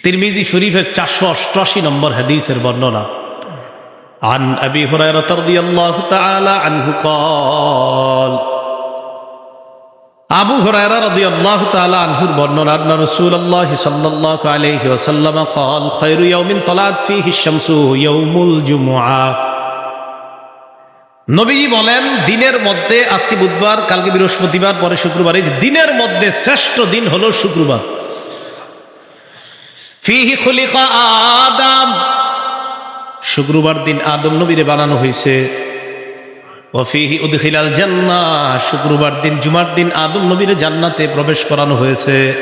তিরমিজি শরীফের চারশো অষ্টআশি নম্বর হাদিসের বর্ণনা عن أبي هريرة رضي الله تعالى عنه قال আবু হুরায়রা রাদিয়াল্লাহু তাআলা আনহুর বর্ণনা আন্না রাসূলুল্লাহ সাল্লাল্লাহু আলাইহি ওয়াসাল্লাম قال خير يوم طلعت فيه الشمس يوم الجمعة নবীজি বলেন দিনের মধ্যে আজকে বুধবার কালকে বৃহস্পতিবার পরে শুক্রবার এই যে দিনের মধ্যে শ্রেষ্ঠ দিন হলো শুক্রবার ফিহি আদম। শুক্রবার দিন আদম নবীরে বানানো হয়েছে। জান্না শুক্রবার দিন, জুমার দিন আদম নবীরে জান্নাতে প্রবেশ করানো হয়েছে।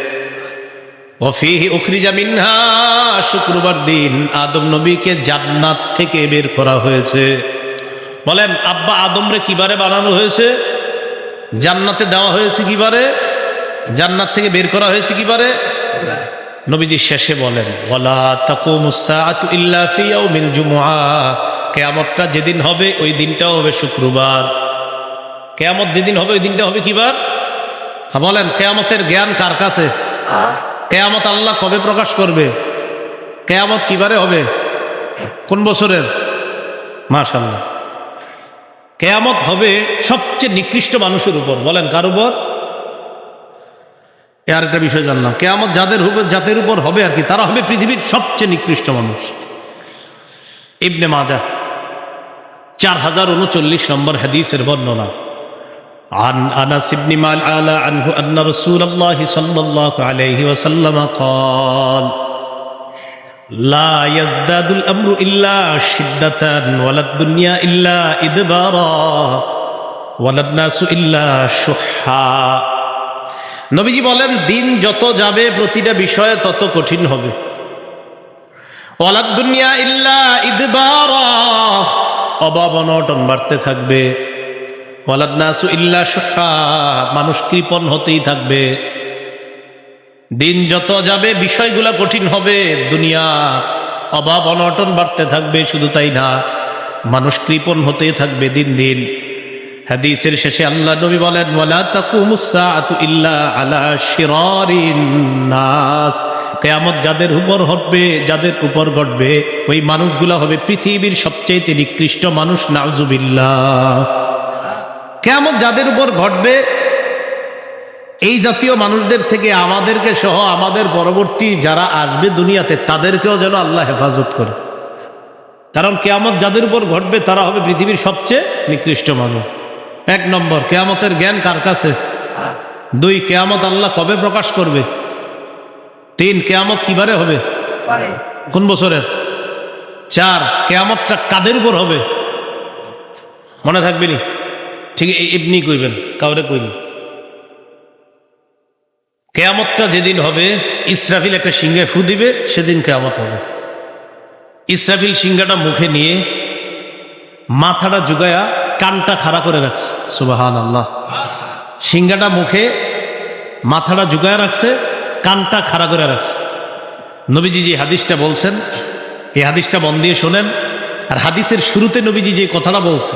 শুক্রবার দিন আদম নবীকে জান্নাত থেকে বের করা হয়েছে। বলেন, আব্বা আদমরে কিবারে বানানো হয়েছে? জান্নাতে দেওয়া হয়েছে কিবারে? জান্নাত থেকে বের করা হয়েছে কিবারে? নবীজি শেষে বলেন কিয়ামতটা যেদিন হবে, ওই দিনটাও হবে শুক্রবার। কিয়ামত যেদিন হবে, ওই দিনটা হবে কিবার? বলেন, কেয়ামতের জ্ঞান কার কাছে? কেয়ামত আল্লাহ কবে প্রকাশ করবে? কেয়ামত কিবারে হবে? কোন বছরের? মাশাল্লাহ কেয়ামত হবে সবচেয়ে নিকৃষ্ট মানুষের উপর। বলেন, কার উপর? এ আর একটা বিষয় জানলাম কেয়ামত যাদের উপর জাতের উপর হবে আর কি তারা হবে পৃথিবীর সবচেয়ে নিকৃষ্ট মানুষ ইবনে মাজা চার হাজার উনচল্লিশ নম্বর হাদিসের বর্ণনা عن انس بن مالك عنه ان رسول الله صلى الله عليه وسلم قال لا يزداد الامر الا شده ولا الدنيا الا ادبارا ولا الناس الا شحا নবীজি বলেন, দিন যত যাবে, প্রতিটা বিষয়ে তত কঠিন হবে। দুনিয়া ইল্লা ইদবারা, অভাব অনটন বাড়তে থাকবে। ওয়ালাদ নাসু ইল্লা সুহা মানুষ কৃপণ হতেই থাকবে। দিন যত যাবে, বিষয়গুলা কঠিন হবে। দুনিয়া অভাব অনটন বাড়তে থাকবে, শুধু তাই না, মানুষ কৃপণ হতেই থাকবে দিন দিন। হাদিসের শেষে আল্লাহ নবী বলেন নাস। কিয়ামত যাদের উপর ঘটবে, যাদের উপর ঘটবে, ওই মানুষগুলা হবে পৃথিবীর সবচেয়ে নিকৃষ্ট মানুষ, নাউজুবিল্লাহ। কেয়ামত যাদের উপর ঘটবে, এই জাতীয় মানুষদের থেকে আমাদেরকে সহ আমাদের পরবর্তী যারা আসবে দুনিয়াতে, তাদেরকেও যেন আল্লাহ হেফাজত করে। কারণ কেয়ামত যাদের উপর ঘটবে, তারা হবে পৃথিবীর সবচেয়ে নিকৃষ্ট মানুষ। এক নম্বর কেয়ামতের জ্ঞান কার কাছে? দুই কেয়ামত আল্লাহ কবে প্রকাশ করবে? তিন কেয়ামত কিবারে হবে? কোন বছরের? চার কেয়ামতটা কাদের উপর হবে? মনে থাকবে নি? ঠিক এমনি কইবেন কাউরে কইনি কেয়ামতটা যেদিন হবে ইসরাফিল একটা সিংহায় ফু দিবে সেদিন কেয়ামত হবে। ইসরাফিল সিংহাটা মুখে নিয়ে মাথাটা জুগায়া কানটা খাড়া করে রাখছে। সুবাহান আল্লাহ সিংহাটা মুখে মাথাটা জুগায়া রাখছে, কানটা খাড়া করে রাখছে। নবীজি যে হাদিসটা বলছেন, এই হাদিসটা মন দিয়ে শোনেন। আর হাদিসের শুরুতে নবীজি যে কথাটা বলছে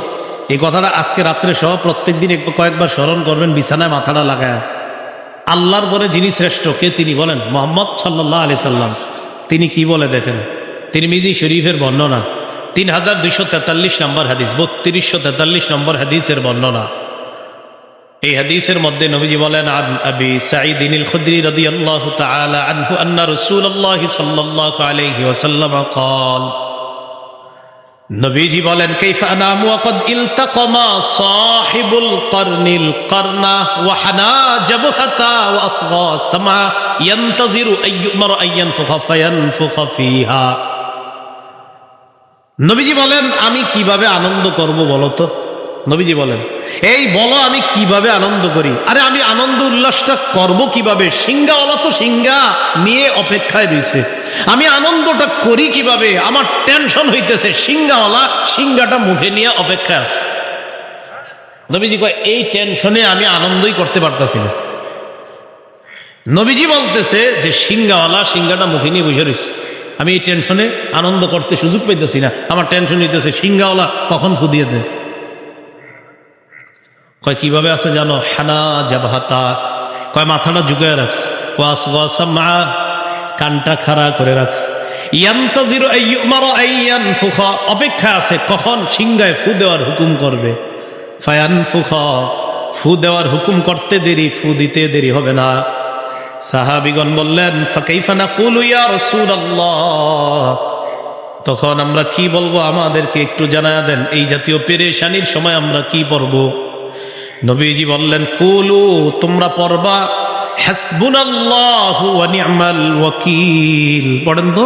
এই কথাটা আজকে রাত্রে সহ প্রত্যেক দিন কয়েকবার স্মরণ করবেন, বিছানায় মাথাটা লাগায়। আল্লাহর পরে যিনি শ্রেষ্ঠ, কে তিনি বলেন? মোহাম্মদ সাল্লাহ আলি সাল্লাম। তিনি কি বলে দেখেন? তিনি মিজি শরীফের বর্ণনা। তিন হাজার দুইশো তেতাল্লিশ নম্বর হাদিস বত্রিশশো তেতাল্লিশ নম্বর হাদিসের বর্ণনা এই হাদিসের মধ্যে নবীজি বলেন আন আবি সাঈদিন আল খুদরি রাদিয়াল্লাহু তাআলা আনহু আন্না রাসূলুল্লাহ সাল্লাল্লাহু আলাইহি ওয়াসাল্লাম قال নবীজি বলেন কাইফা আনামু ওয়াকাদ ইলতাকামা সাহিবুল করনিল করনা ওয়া হানা জাবহাতা ওয়া আসগা সামা ইয়ান্তাজিরু আইয়ুমার আইয়ানফুখা ফায়ানফুখা ফিহা নবীজি বলেন, আমি কীভাবে আনন্দ করব বলো তো? নবীজি বলেন, এই বলো, আমি কীভাবে আনন্দ করি? আরে, আমি আনন্দ উল্লাসটা করব কীভাবে? সিঙ্গাওয়ালা তো সিঙ্গা নিয়ে অপেক্ষায় রয়েছে। আমি আনন্দটা করি কীভাবে? আমার টেনশন হইতেছে সিঙ্গাওয়ালা সিঙ্গাটা মুখে নিয়ে অপেক্ষায় আছে। নবীজি কয়, এই টেনশনে আমি আনন্দই করতে পারতাছি না। নবীজি বলতেছে যে সিঙ্গাওয়ালা সিঙ্গাটা মুখে নিয়ে বসে রয়েছে। আমি এই টেনশনে আনন্দ করতে সুযোগ পাইতেছি না। আমার টেনশন হইতেছে সিঙ্গাওয়ালা কখন ফুদিয়ে দেয় কয়, কীভাবে আছে জানো? হানা জাবহাতা। কয়, মাথাটা ঝুঁকে রাখছে। ওয়াস ওয়াসামা কানটা খাড়া করে রাখছে। অপেক্ষা আছে কখন সিংহায় ফু দেওয়ার হুকুম করবে। ফায়ানফুখা। ফু দেওয়ার হুকুম করতে দেরি, ফু দিতে দেরি হবে না। সাহাবিগণ বললেন ফাকাইফানা কুলু ইয়া রাসূলুল্লাহ? তখন আমরা কি বলব? আমাদেরকে একটু জানা দেন, এই জাতীয় পেরেশানির সময় আমরা কি পড়ব? নবীজি বললেন, কুলু, তোমরা পড়বা, হাসবুনাল্লাহু ওয়া নি'মাল ওয়াকিল। পড়েন তো?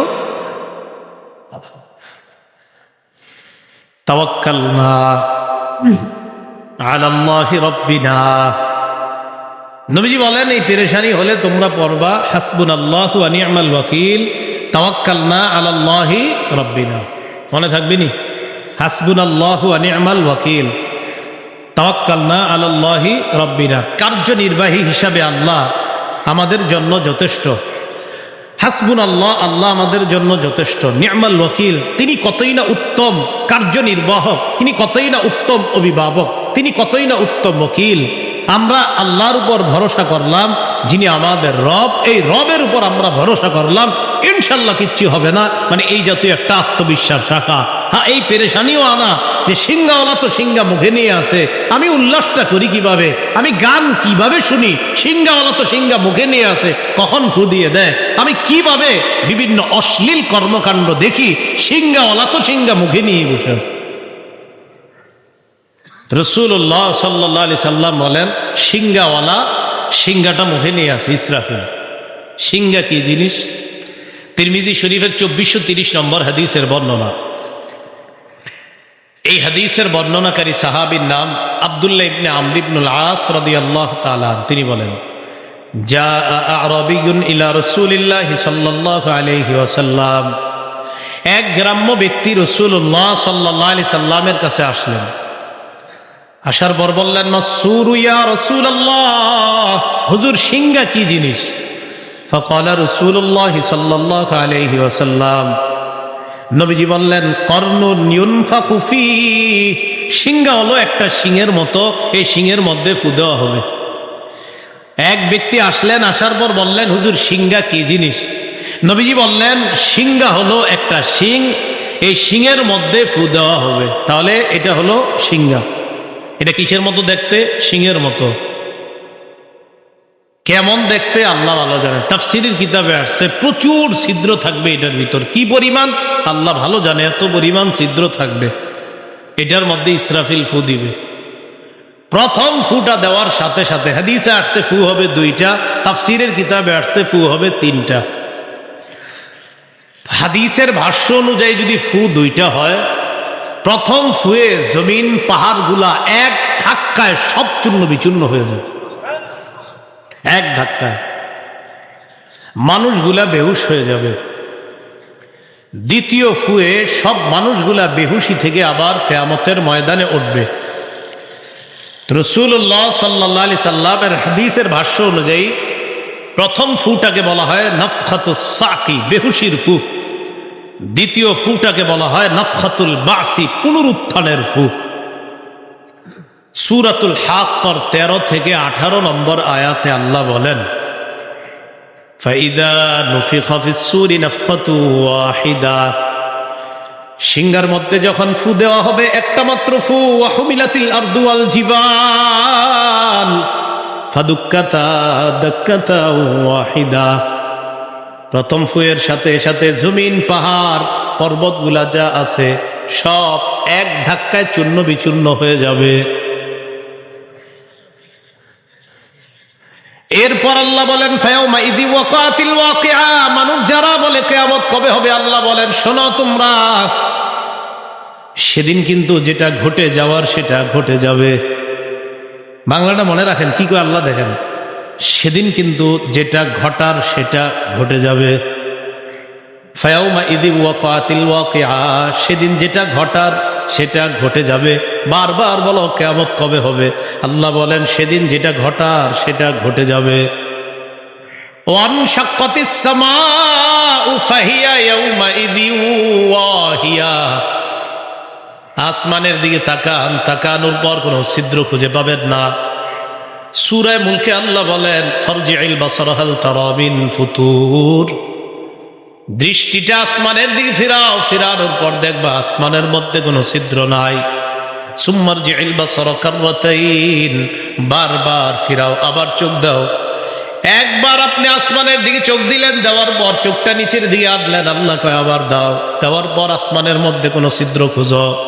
তাওয়াক্কালনা আলাল্লাহি রাব্বিনা। নবীজি বলেন, এই পেরেশানি হলে তোমরা পড়বা হাসবুন আল্লাহ নি'মাল ওয়াকিল, তাওয়াক্কালনা আলাল্লাহি রাব্বিনা। মনে থাকবে নি? হাসবুন আল্লাহ নি'মাল ওয়াকিল, তাওয়াক্কালনা আলাল্লাহি রাব্বিনা। কার্যনির্বাহী হিসাবে আল্লাহ আমাদের জন্য যথেষ্ট। হাসবুন আল্লাহ আল্লাহ আমাদের জন্য যথেষ্ট। নিয়মাল ওয়াকিল, তিনি কতই না উত্তম কার্যনির্বাহক, তিনি কতই না উত্তম অভিভাবক, তিনি কতই না উত্তম ওকিল আমরা আল্লাহর উপর ভরসা করলাম, যিনি আমাদের রব, এই রবের উপর আমরা ভরসা করলাম, ইনশাল্লাহ কিচ্ছু হবে না। মানে এই জাতীয় একটা আত্মবিশ্বাস রাখা। হ্যাঁ এই পেরেশানিও আনা যে সিঙ্গাওয়ালা তো সিঙ্গা মুখে নিয়ে আসে আমি উল্লাসটা করি কীভাবে? আমি গান কীভাবে শুনি? সিংহাওয়ালা তো সিংহা মুখে নিয়ে আসে কখন ফু দিয়ে দেয়? আমি কীভাবে বিভিন্ন অশ্লীল কর্মকাণ্ড দেখি? সিংহাওয়ালা তো সিংহা মুখে নিয়ে বসে আছে। রসুল্লাহ সাল্লাহ আলি সাল্লাম বলেন সিঙ্গাওয়ালা সিঙ্গাটা মুখে নিয়ে আসে ইসরাফিল। সিঙ্গা কি জিনিস? তিরমিজি শরীফের চব্বিশশো তিরিশ নম্বর হাদিসের বর্ণনা। এই হাদিসের বর্ণনাকারী সাহাবির নাম আবদুল্লাহ ইবনে আমরিবনুল আস রদি আল্লাহ তালান তিনি বলেন যা আরবিগুন ইলা রসুলিল্লাহ সাল্লাহ আলহি ওয়াসাল্লাম। এক গ্রাম্য ব্যক্তি রসুল্লাহ সাল্লাহ আলি সাল্লামের কাছে আসলেন। আসার পর বললেন সুরুয়া রসুল আল্লাহ হুজুর, সিংহা কি জিনিস? ফকলা রসুল্লাহ সাল্লাহ আলহি ওয়াসাল্লাম। নবীজি বললেন কর্ণ নিউনফাকুফি সিংহা হলো একটা সিংহের মতো, এই সিংহের মধ্যে ফু দেওয়া হবে। এক ব্যক্তি আসলেন আসার পর বললেন, হুজুর, সিংহা কি জিনিস? নবীজি বললেন, সিংহা হলো একটা সিং, এই সিংহের মধ্যে ফু দেওয়া হবে। তাহলে এটা হলো সিংহা। এটা কিসের মতো দেখতে? সিংহের মতো। কেমন দেখতে? আল্লাহ ভালো জানে। তাফসিরের কিতাবে আসছে, প্রচুর ছিদ্র থাকবে এটার ভিতর। কি পরিমাণ? আল্লাহ ভালো জানে, এত পরিমাণ ছিদ্র থাকবে। এটার মধ্যে ইসরাফিল ফু দিবে। প্রথম ফুটা দেওয়ার সাথে সাথে, হাদিসে আসছে ফু হবে দুইটা, তাফসিরের কিতাবে আসছে ফু হবে তিনটা। হাদিসের ভাষ্য অনুযায়ী যদি ফু দুইটা হয় প্রথম ফুয়ে জমিন, পাহাড়গুলা এক ধাক্কায় সব চূর্ণ বিচূর্ণ হয়ে যাবে এক ধাক্কায়। মানুষগুলা বেহুশ হয়ে যাবে। দ্বিতীয় ফুয়ে সব মানুষগুলা বেহুশি থেকে আবার কেয়ামতের ময়দানে উঠবে। রসুল্লাহ সাল্লাহ আলি সাল্লামের হাদিসের ভাষ্য অনুযায়ী প্রথম ফুটাকে বলা হয় নফখাত সাকি, বেহুশির ফু। দ্বিতীয় ফুটাকে বলা হয় নফখাতুল বাসি, পুনরুত্থানের ফু। সুরাতুল হাক্কর তেরো থেকে আঠারো নম্বর আয়াতে আল্লাহ বলেন সিঙ্গার মধ্যে যখন ফু দেওয়া হবে, একটা মাত্র ফু, ওয়াহমিলাতিল আরদু আল জিবাল। ফাদুক্কাতা, দাক্কাতা, ওয়াহিদা। প্রথম ফুয়ের সাথে সাথে জমিন, পাহাড়, পর্বতগুলা যা আছে, সব এক ধাক্কায় চূর্ণ বিচূর্ণ হয়ে যাবে। এরপর আল্লাহ বলেন মানুষ যারা বলে কেয়ামত কবে হবে, আল্লাহ বলেন, শোনো তোমরা। সেদিন কিন্তু যেটা ঘটে যাওয়ার সেটা ঘটে যাবে। বাংলাটা মনে রাখেন, কি করে আল্লাহ দেখেন। সেদিন কিন্তু যেটা ঘটার সেটা ঘটে যাবে। ফায়াউমা ইদি ওয়াকাতিল ওয়াকিআ, সেদিন যেটা ঘটার সেটা ঘটে যাবে। বারবার বলো কেমত কবে হবে? আল্লাহ বলেন, সেদিন যেটা ঘটার সেটা ঘটে যাবে। ওয়াহিয়া। আসমানের দিকে তাকান, তাকানোর পর কোনো ছিদ্র খুঁজে পাবেন না। সুরায় মুলকে আল্লাহ বলেন ফরজি ফরজিআইল বাসারহাল তারাবিন ফুতুর। দৃষ্টিটা আসমানের দিকে ফিরাও, ফিরানোর পর দেখবা আসমানের মধ্যে কোনো ছিদ্র নাই। সুম্মার জিল বা সরকার বারবার ফিরাও, আবার চোখ দাও। একবার আপনি আসমানের দিকে চোখ দিলেন, দেওয়ার পর চোখটা নিচের দিকে আনলেন, আল্লাহ কয় আবার দাও। দেওয়ার পর আসমানের মধ্যে কোনো ছিদ্র খুঁজো।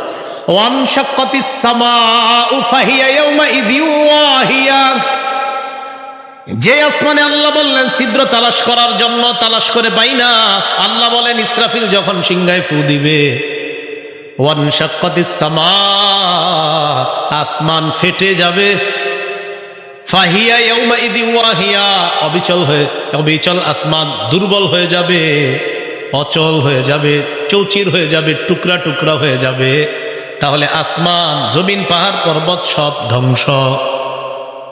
যে আসমানে আল্লাহ বললেন, ছিদ্র তালাশ করার জন্য তালাশ করে পাই না। আল্লাহ বলেন, ইসরাফিল যখন সিংহায় ফু দিবে ওয়ানশাক্কাতি সামা আসমান ফেটে যাবে। ফাহিয়া ইয়াউমাইযি ওয়াহিয়া, অবিচল হয়ে, অবিচল আসমান দুর্বল হয়ে যাবে, অচল হয়ে যাবে, চৌচির হয়ে যাবে, টুকরা টুকরা হয়ে যাবে। তাহলে আসমান, জমিন, পাহাড়, পর্বত সব ধ্বংস।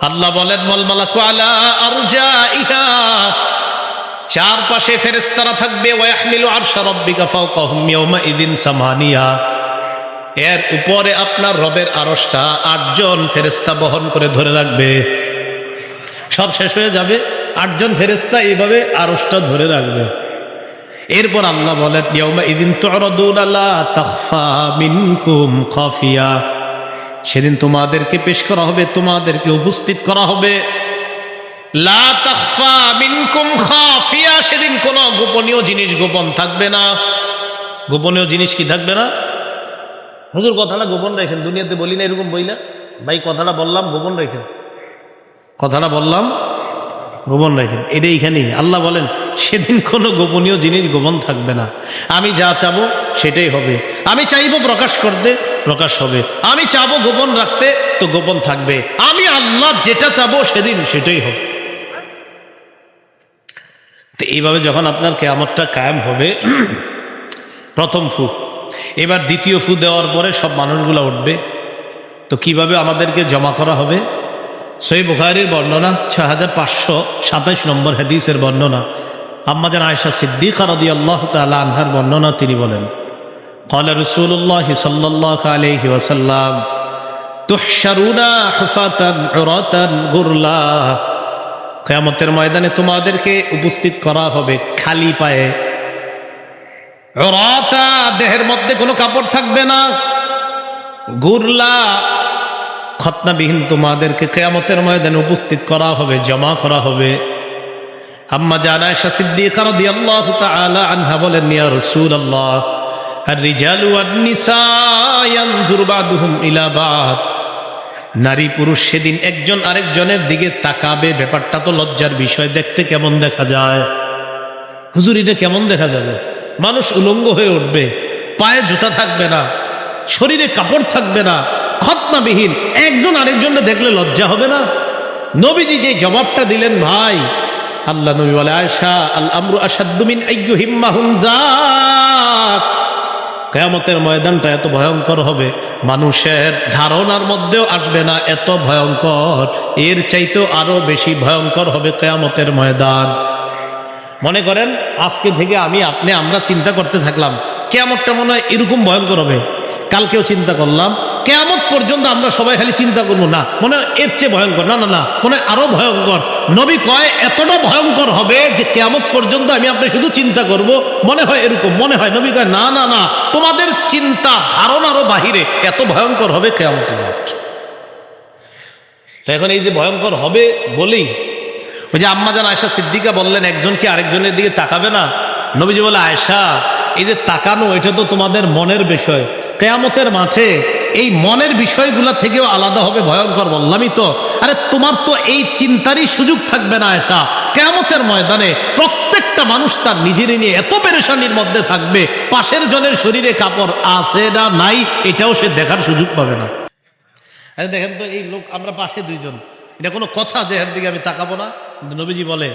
আল্লাহ বলেন মলমালাকু আলা আরজা ইহা চারপাশে ফেরেস্তারা থাকবে ফাওকাহুম ইয়াওমা ইদিন সামানিয়া। এর উপরে আপনার রবের আরশটা আটজন ফেরেস্তা বহন করে ধরে রাখবে। সব শেষ হয়ে যাবে, আটজন ফেরেস্তা এইভাবে আরশটা ধরে রাখবে। এরপর আল্লাহ বলেন সেদিন তোমাদেরকে পেশ করা হবে, তোমাদেরকে উপস্থিত করা হবে। সেদিন কোনো গোপনীয় জিনিস গোপন থাকবে না। গোপনীয় জিনিস কি থাকবে না? হুজুর, কথাটা গোপন রাখেন, দুনিয়াতে বলি না এরকম বইলা। ভাই, কথাটা বললাম, গোপন রাখেন। কথাটা বললাম গোপন রাখেন। এটা এইখানেই আল্লাহ বলেন, সেদিন কোনো গোপনীয় জিনিস গোপন থাকবে না। আমি যা চাবো সেটাই হবে। আমি চাইব প্রকাশ করতে, প্রকাশ হবে। আমি চাবো গোপন রাখতে, তো গোপন থাকবে। আমি আল্লাহ যেটা চাবো সেদিন সেটাই হবে। তো এইভাবে যখন আপনার কেয়ামতটা কায়েম হবে, প্রথম ফু। এবার দ্বিতীয় ফু দেওয়ার পরে সব মানুষগুলো উঠবে। তো কীভাবে আমাদেরকে জমা করা হবে? সই বুখারির বর্ণনা ছয় হাজার পাঁচশো সাতাইশ নম্বর হাদিসের বর্ণনা আম্মাজান আয়সা সিদ্দিকা রদি আল্লাহ তালা আনহার বর্ণনা তিনি বলেন قال رسول الله صلى الله عليه وسلم تحشرون حفاة عراة غرلا কিয়ামতের ময়দানে তোমাদেরকে উপস্থিত করা হবে খালি পায়ে রাতা দেহের মধ্যে কোনো কাপড় থাকবে না গুরলা খতনাবিহীন তোমাদেরকে কেয়ামতের ময়দানে উপস্থিত করা হবে, জমা করা হবে। আম্মা জানা সিদ্দিকা রাদিয়াল্লাহু তাআলা আনহা বলেন, ইয়া রাসূলুল্লাহ, আর-রিজালু ওয়ান-নিসা ইয়ানজুরু নারী পুরুষ সেদিন একজন আরেকজনের দিকে তাকাবে, ব্যাপারটা তো লজ্জার বিষয়, দেখতে কেমন দেখা যায়? হুজুর, এটা কেমন দেখা যাবে? মানুষ উলঙ্গ হয়ে উঠবে, পায়ে জুতা থাকবে না, শরীরে কাপড় থাকবে না খতনাবিহীন। একজন আরেকজনকে দেখলে লজ্জা হবে না? নবীজি যে জবাবটা দিলেন, ভাই, আল্লাহ নবী বলে আয়সা আল আমরু আসাদ্দুমিন কেয়ামতের ময়দানটা এত ভয়ঙ্কর হবে, মানুষের ধারণার মধ্যেও আসবে না এত ভয়ঙ্কর। এর চাইতেও আরও বেশি ভয়ঙ্কর হবে কেয়ামতের ময়দান। মনে করেন, আজকে থেকে আমি আপনি, আমরা চিন্তা করতে থাকলাম, কেয়ামতটা মনে হয় এরকম ভয়ঙ্কর হবে। কালকেও চিন্তা করলাম কেয়ামত পর্যন্ত আমরা সবাই খালি চিন্তা করব, না, মনে হয় এর চেয়ে ভয়ঙ্কর, না না না, মনে হয় আরও ভয়ঙ্কর। নবী কয়, এতটা ভয়ঙ্কর হবে যে কেয়ামত পর্যন্ত আমি আপনি শুধু চিন্তা করব, মনে হয় এরকম, মনে হয়। নবী কয়, না না না, তোমাদের চিন্তা ধারণারও বাহিরে এত ভয়ঙ্কর হবে কেয়ামত এখন এই যে ভয়ঙ্কর হবে বলেই, ওই যে আম্মাজান আয়সা সিদ্দিকা বললেন, একজন কি আরেকজনের দিকে তাকাবে না? নবীজি বলে আয়সা এই যে তাকানো, এটা তো তোমাদের মনের বিষয়। কেয়ামতের মাঠে এই মনের বিষয়গুলো থেকেও আলাদা হবে, ভয়ঙ্কর বললামই তো। আরে তোমার তো এই চিন্তারই সুযোগ থাকবে না আয়সা কেয়ামতের ময়দানে প্রত্যেকটা মানুষ তার নিজেরই নিয়ে এত পেরেশানির মধ্যে থাকবে, পাশের জনের শরীরে কাপড় আছে না নাই, এটাও সে দেখার সুযোগ পাবে না। আরে দেখেন তো এই লোক, আমরা পাশে দুইজন। এটা কোনো কথা যে দিকে আমি তাকাবো না। নবীজি বলে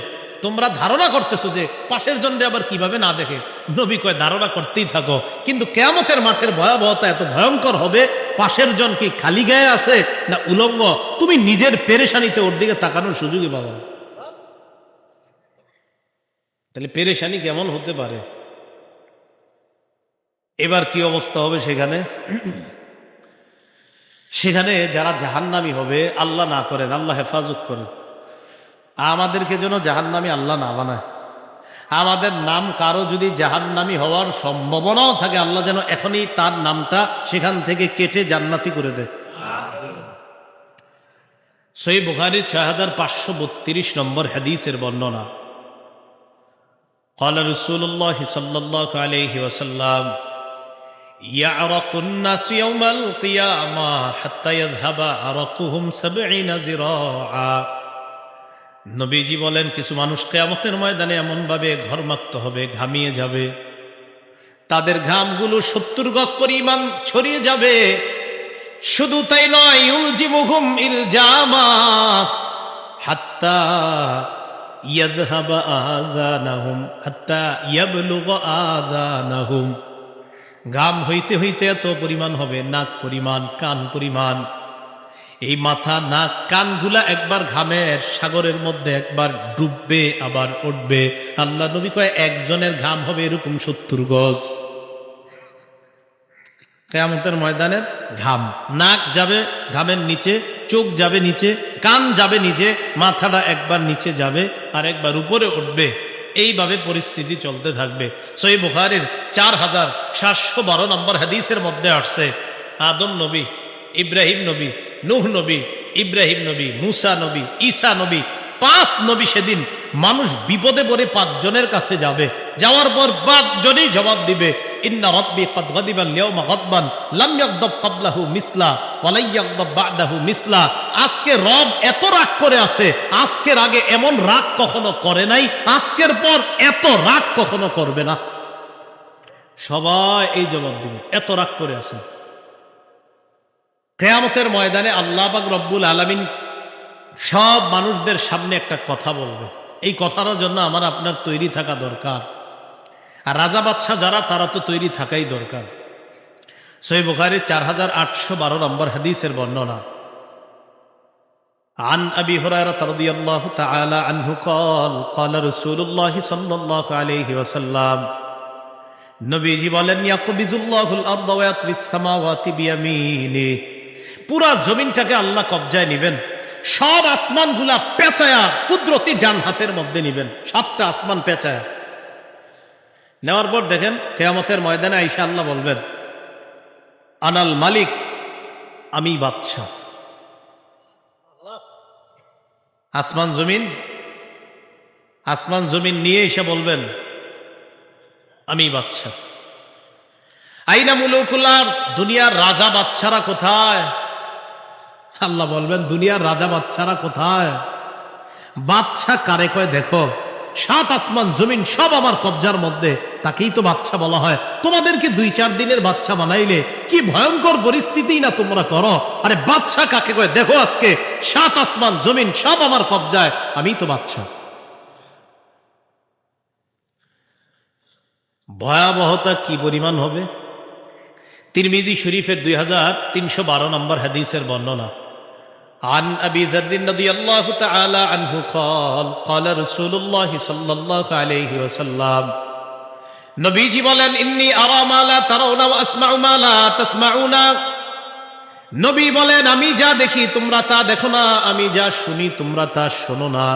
তোমরা ধারণা করতেছো যে পাশের জনরে আবার কীভাবে না দেখে? নবী কয়, ধারণা করতেই থাকো। কিন্তু কেয়ামতের মাঠের ভয়াবহতা এত ভয়ঙ্কর হবে, পাশের জন কি খালি গায়ে আছে না উলঙ্গ? তুমি নিজের পেরেশানিতে ওর দিকে তাকানোর সুযোগই পাবো তাহলে পেরেশানি কেমন হতে পারে? এবার কি অবস্থা হবে সেখানে? সেখানে যারা জাহান্নামি হবে, আল্লাহ না করেন, আল্লাহ হেফাজত করেন। আমাদেরকে যেন জাহান্নামি আল্লাহ না বানায় আমাদের নাম কারো যদি জাহান্নামি হওয়ার সম্ভাবনাও থাকে আল্লাহ যেন এখনই তার নামটা সেখান থেকে কেটে জান্নাতি করে দেয় সই বুখারির ছয় হাজার পাঁচশো বত্রিশ নম্বর হাদিসের বর্ণনা قال رسول الله صلى الله عليه وسلم يعرق الناس يوم القيامة حتى يذهب عرقهم سبعين زراعا নবীজি বলেন, কিছু মানুষ কেয়ামতের ময়দানে এমন ভাবে ঘরমাক্ত হবে, ঘামিয়ে যাবে। তাদের ঘামগুলো সত্তর গজ পরিমাণ ছড়িয়ে যাবে। শুধু তাই নয় ইলজামা হাত্তা ইয়াদহাবা আযানাহুম, হাত্তা আযানাহুম। ঘাম হইতে হইতে এত পরিমাণ হবে, নাক পরিমাণ, কান পরিমাণ। এই মাথা, নাক, কানগুলা একবার ঘামের সাগরের মধ্যে একবার ডুববে, আবার উঠবে। আল্লাহ নবী কয়, একজনের ঘাম হবে এরকম সত্তর গজ। কেয়ামতের ময়দানের ঘাম। নাক যাবে ঘামের নিচে, চোখ যাবে নিচে, কান যাবে নিচে, মাথাটা একবার নিচে যাবে আর একবার উপরে উঠবে। এইভাবে পরিস্থিতি চলতে থাকবে। সই বুখারির চার হাজার সাতশো বারো নম্বর হাদিসের মধ্যে আসছে, আদম নবী, ইব্রাহিম নবী নুহ নবী, ইব্রাহিম নবী, মুসা নবী, ঈসা নবী, পাঁচ নবী সেদিন মানুষ বিপদে পড়ে পাঁচজনের কাছে যাবে। যাওয়ার পর পাঁচজনেই জবাব দিবে আজকের আগে এমন রাগ কখনো করে নাই, আজকের পর এত রাগ কখনো করবে না। সবাই এই জবাব দিবে, এত রাগ করে আছে। কেয়ামতের ময়দানে আল্লাহ পাক রব্বুল আলামিন সব মানুষদের সামনে একটা কথা বলবে এই কথাটার জন্য আমার আপনার তৈরি থাকা দরকার আর রাজা বাদশাহ যারা তারা তো তৈরি থাকাই দরকার সই বুখারি চার হাজার আটশো বারো নম্বর হাদিসের বর্ণনা عن أبي هريرة رضي الله تعالى عنه قال قال رسول الله صلى الله عليه وسلم নবীজি বলেন ইয়াকবিজুল্লাহুল আরদ ওয়া ইয়াতবিস সামাওয়াতি বিয়ামিনি পুরা জমিনটাকে আল্লাহ কবজায় নিবেন। সব আসমানগুলা পেঁচায়া কুদরতি ডান হাতের মধ্যে নিবেন। সাতটা আসমান পেঁচায়া। নেওয়ার পর দেখেন, কেয়ামতের ময়দানে আইসা আল্লাহ বলবেন, আনাল মালিক, আমি বাদশাহ। আসমান জমিন আসমান জমিন নিয়ে এসে বলবেন, আমি বাদশাহ। আইনা দুনিয়ার রাজা বাচ্চারা কোথায়? আল্লাহ বলবেন, দুনিয়ার রাজা বাচ্চারা কোথায়? বাচ্চা কারে কয়, দেখো, সাত আসমান জমিন সব আমার কবজার মধ্যে। তাকেই তো বাচ্চা বলা হয়। তোমাদেরকে দুই চার দিনের বাচ্চা বানাইলে কি ভয়ঙ্কর পরিস্থিতি না তোমরা করো? আরে বাচ্চা কাকে কয়, দেখো আজকে সাত আসমান জমিন সব আমার কবজায়, আমি তো বাচ্চা ভয়াবহতা কি পরিমাণ হবে? তিরমিজি শরীফের দুই হাজার তিনশো বারো নম্বর হাদিসের বর্ণনা। عن أبي ذر رضي الله تعالى عنه قال قال رسول الله صلى الله عليه وسلم নবীজি বলেন ইন্নি আরা মা লা তারাউনা ওয়া আসমাউ মা লা তাসমাউনা নবী বলেন আমি যা দেখি তোমরা তা দেখো না আমি যা শুনি তোমরা তা শোনো না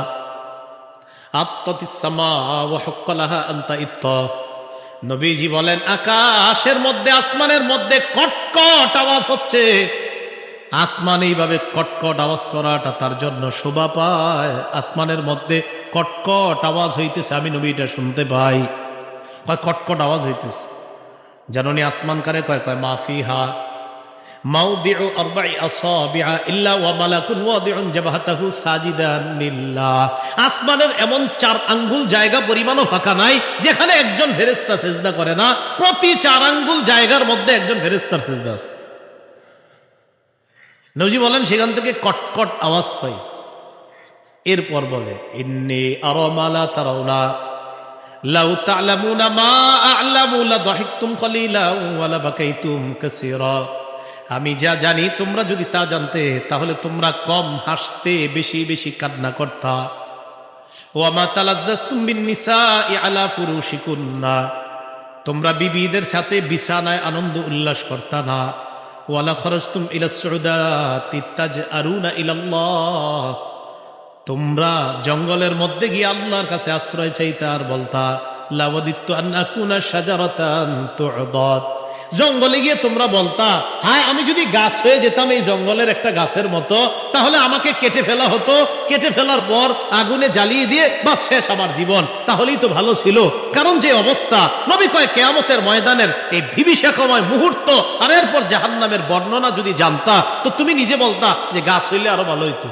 আত্মাতিস সামা ওয়া হুক্কালাহা আনতা ইত্ত নবীজি বলেন আকাশের মধ্যে আসমানের মধ্যে কটকট আওয়াজ হচ্ছে আসমান এইভাবে কটকট আওয়াজ করাটা তার জন্য শোভা পায়। আসমানের মধ্যে কটকট আওয়াজ হইতেছে, আমি নবীটা শুনতে পাই। কয় কটকট আওয়াজ হইতেছে? জাননি আসমান কারে কয় কয় মাফি হা আসমানের এমন চার আঙ্গুল জায়গা পরিমাণও ফাঁকা নাই, যেখানে একজন ফেরেস্তা সেজদা করে না, প্রতি চার আঙ্গুল জায়গার মধ্যে একজন ফেরেস্তার সেজদা আছে। নবজি বলেন, সেখান থেকে কটকট আওয়াজ পাই। এরপর বলে, ইন্নি আরও মালা তারাও না লাউ তা'লামুনা মা লাবাকাইতুম কাসীরা। আমি যা জানি, তোমরা যদি তা জানতে, তাহলে তোমরা কম হাসতে, বেশি বেশি কান্না করতা। ওয়া মা তালাজ্জাজতুম বিন তোমরা বিবিদের সাথে বিছানায় আনন্দ উল্লাস করতা না। ওয়ালা তোমরা জঙ্গলের মধ্যে গিয়ে আল্লাহর কাছে আশ্রয় চাইতে আর বলতা লাবদিত্য আন্নাকুনা সাজারতান তু'দাদ জঙ্গলে গিয়ে তোমরা বলতা, হায়, আমি যদি গাছ হয়ে যেতাম এই জঙ্গলের একটা গাছের মতো, তাহলে আমাকে কেটে ফেলা হতো। কেটে ফেলার পর আগুনে জ্বালিয়ে দিয়ে বা শেষ আমার জীবন। তাহলেই তো ভালো ছিল। কারণ যে অবস্থা, নবী কয়, কেয়ামতের ময়দানের এই বিভীষাকময় মুহূর্ত আর এরপর জাহান্নামের বর্ণনা যদি জানতা, তো তুমি নিজে বলতা যে গাছ হইলে আরও ভালো হইতো।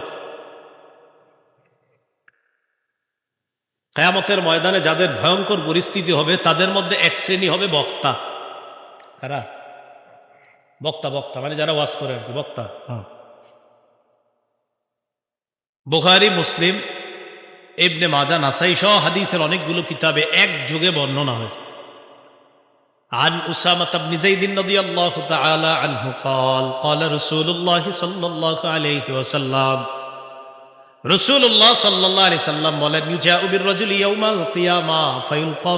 কেয়ামতের ময়দানে যাদের ভয়ঙ্কর পরিস্থিতি হবে, তাদের মধ্যে এক শ্রেণি হবে বক্তা। কারা বক্তা বক্তা মানে যারা ওয়াজ করে আর কি বক্তা হ্যাঁ বুখারি মুসলিম ইবনে মাজা নাসাই সহ হাদিসের অনেকগুলো কিতাবে এক যুগে বর্ণনা হয় عن أسامة بن زيد رضي الله تعالى عنه قال قال رسول الله صلى الله عليه وسلم রসুল্লাহ সাল্লাহ আলি সাল্লাম বলেন রজুল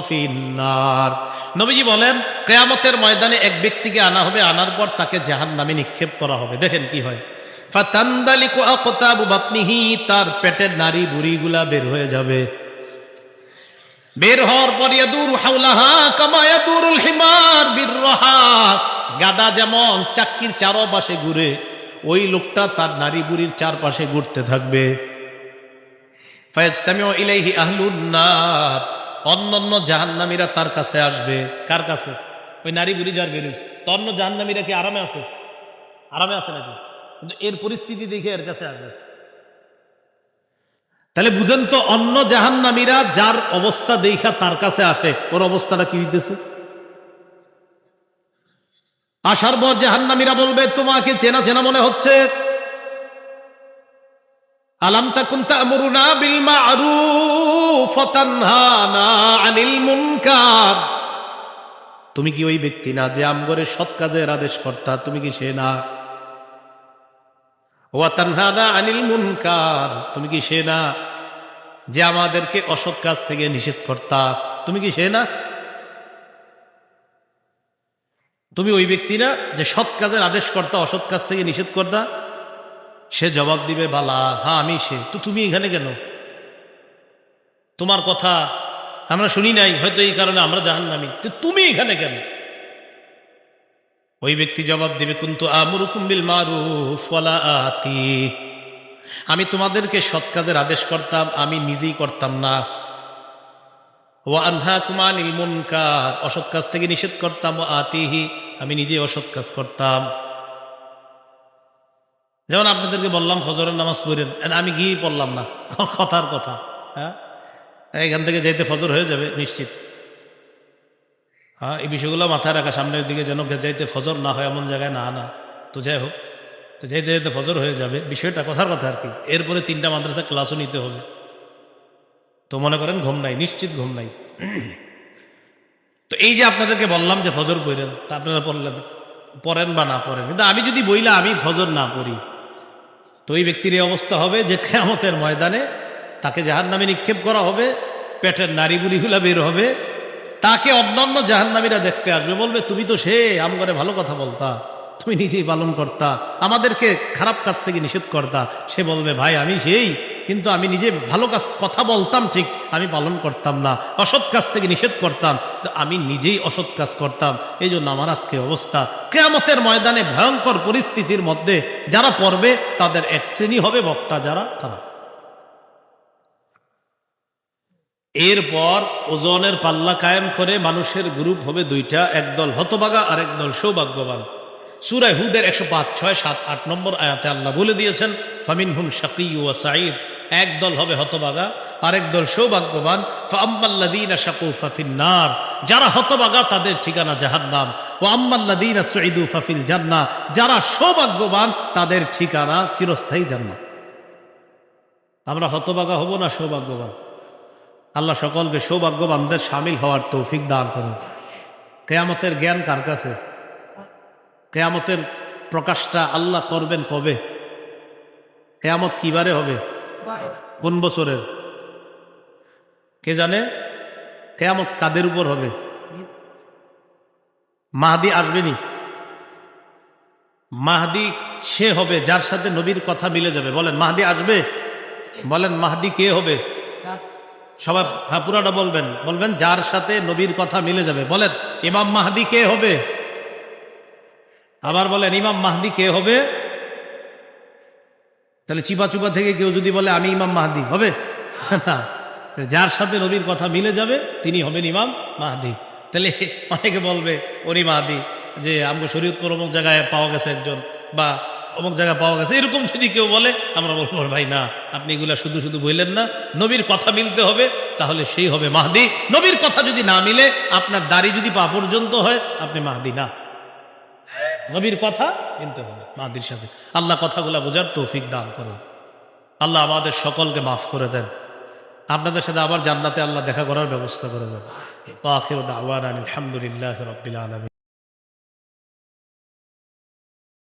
ফিন্নার। নবীজি বলেন, কেয়ামতের ময়দানে এক ব্যক্তিকে আনা হবে, আনার পর তাকে জাহান নামে নিক্ষেপ করা হবে। দেখেন কি হয়। তার পেটের নারী বুড়িগুলা বের হয়ে যাবে। বের হওয়ার পর হিমার গাদা যেমন চাক্কির চারপাশে ঘুরে, ওই লোকটা তার নারী বুড়ির চারপাশে ঘুরতে থাকবে। ইলাইহি অন্যান্য জাহান্নামীরা তার কাছে আসবে। কার কাছে? ওই নারী বুড়ি যার জাহান্নামীরা কি আরামে আছে? আরামে আছে নাকি? কিন্তু এর পরিস্থিতি দেখে এর কাছে আসবে। তাহলে বুঝেন তো, অন্য জাহান্নামীরা যার অবস্থা দেখা তার কাছে আসে। ওর অবস্থাটা কি হইতেছে? আসার পর জাহান্নামীরা বলবে, তোমাকে চেনা চেনা মনে হচ্ছে। আলাম তাকুন তা'মুরুনা বিল মা'রুফ আনিল মুনকার। তুমি কি ওই ব্যক্তি না যে আমগরে সৎ কাজের আদেশ কর্তা? তুমি কি সে না? ওয়া তানহানা আনিল মুনকার। তুমি কি সে না যে আমাদেরকে অসৎ কাজ থেকে নিষেধ কর্তা? তুমি কি সে না? তুমি ওই ব্যক্তি না যে সৎ কাজের আদেশ কর্তা, অসৎ কাজ থেকে নিষেধ কর্তা? সে জবাব দিবে, বালা হ্যাঁ আমি সে। তো তুমি এখানে কেন? তোমার কথা আমরা শুনি নাই, হয়তো এই কারণে আমরা জাহান নামি তো তুমি এখানে কেন? ওই ব্যক্তি জবাব দিবে, কিন্তু আমি তোমাদেরকে সৎ কাজের আদেশ করতাম, আমি নিজেই করতাম না। ও আনহা কুমানিল মুনকার। অসৎ কাজ থেকে নিষেধ করতাম ও আতিহি। আমি নিজে অসৎ কাজ করতাম। যেমন আপনাদেরকে বললাম, ফজরের নামাজ পড়েন। আমি গিয়ে পড়লাম না। কথার কথা হ্যাঁ? এখান থেকে যাইতে ফজর হয়ে যাবে, নিশ্চিত। হ্যাঁ এই বিষয়গুলো মাথায় রাখা, সামনের দিকে যেন যাইতে ফজর না হয়, এমন জায়গায় না আনা তো যাই হোক, তো যাইতে যাইতে ফজর হয়ে যাবে। বিষয়টা কথার কথা আর কি। এরপরে তিনটা মাদ্রাসা ক্লাসও নিতে হবে। তো মনে করেন ঘুম নাই, নিশ্চিত ঘুম নাই। তো এই যে আপনাদেরকে বললাম যে ফজর পড়েন, তা আপনারা পড়লেন পড়েন বা না পড়েন। কিন্তু আমি যদি বইলা আমি ফজর না পড়ি তো ওই ব্যক্তির এই অবস্থা হবে যে কেয়ামতের ময়দানে তাকে জাহান নামে নিক্ষেপ করা হবে, পেটের নারী বুড়িগুলা বের হবে, তাকে অন্যান্য জাহান্নামীরা দেখতে আসবে, বলবে, তুমি তো সে, আম করে ভালো কথা বলতা, তুমি নিজেই পালন করতা, আমাদেরকে খারাপ কাজ থেকে নিষেধ করতা। সে বলবে, ভাই, আমি সেই কিন্তু আমি নিজে ভালো কাজ, কথা বলতাম ঠিক, আমি পালন করতাম না, অসৎ কাজ থেকে নিষেধ করতাম, তো আমি নিজেই অসৎ কাজ করতাম এই জন্য আমার আজকে অবস্থা। কেয়ামতের ময়দানে ভয়ঙ্কর পরিস্থিতির মধ্যে যারা পড়বে, তাদের এক শ্রেণি হবে বক্তা যারা, তারা। এরপর ওজনের পাল্লা কায়েম করে মানুষের গ্রুপ হবে দুইটা, একদল হতবাগা আর একদল সৌভাগ্যবান। সুরায় হুদের একশো পাঁচ, ছয়, সাত, আট নম্বর আয়াতে আল্লাহ বলে দিয়েছেন ফামিন হুম শাকি ওয়া সাঈদ একদল হবে হতবাগা, আরেক দল সৌভাগ্যবান। নার যারা হতবাগা তাদের ঠিকানা জাহান্নাম। ও আম্মাল্লাদিনা সঈদু ফাফিল জান্না যারা সৌভাগ্যবান তাদের ঠিকানা চিরস্থায়ী জান্নাত। আমরা হতবাগা হব না সৌভাগ্যবান? আল্লাহ সকলকে সৌভাগ্যবানদের সামিল হওয়ার তৌফিক দান করুন। কেয়ামতের জ্ঞান কার কাছে? কেয়ামতের প্রকাশটা আল্লাহ করবেন কবে? কেয়ামত কিবারে হবে? কোন বছরের? কে জানে? কেয়ামত কাদের উপর হবে? মাহাদি আসবেনি। মাহাদি সে হবে যার সাথে নবীর কথা মিলে যাবে। বলেন, মাহাদি আসবে? বলেন, মাহাদি কে হবে? সবাই হ্যাঁ পুরাটা বলবেন। বলবেন, যার সাথে নবীর কথা মিলে যাবে। বলেন, ইমাম মাহাদি কে হবে? আবার বলেন, ইমাম মাহাদি কে হবে? তাহলে চিপা চুপা থেকে কেউ যদি বলে, আমি ইমাম মাহাদি হবে? না। যার সাথে নবীর কথা মিলে যাবে, তিনি হবেন ইমাম মাহাদি। তাহলে অনেকে বলবে, ওরি মাহাদি, যে আমাকে শরীয়তপুর অমুক জায়গায় পাওয়া গেছে একজন বা অমুক জায়গায় পাওয়া গেছে। এরকম যদি কেউ বলে, আমরা বলব ভাই, না, আপনি এগুলা শুধু শুধু বললেন না। নবীর কথা মিলতে হবে, তাহলে সেই হবে মাহাদি। নবীর কথা যদি না মিলে, আপনার দাড়ি যদি পা পর্যন্ত হয়, আপনি মাহাদি, না। নবীর কথা কিনতে হবে। মাহাদির সাথে। আল্লাহ কথাগুলা বোঝার তৌফিক দান করুন। আল্লাহ আমাদের সকলকে মাফ করে দেন। আপনাদের সাথে আবার জান্নাতে আল্লাহ দেখা করার ব্যবস্থা করে দেন। আলহামদুলিল্লাহ রবিল আলমী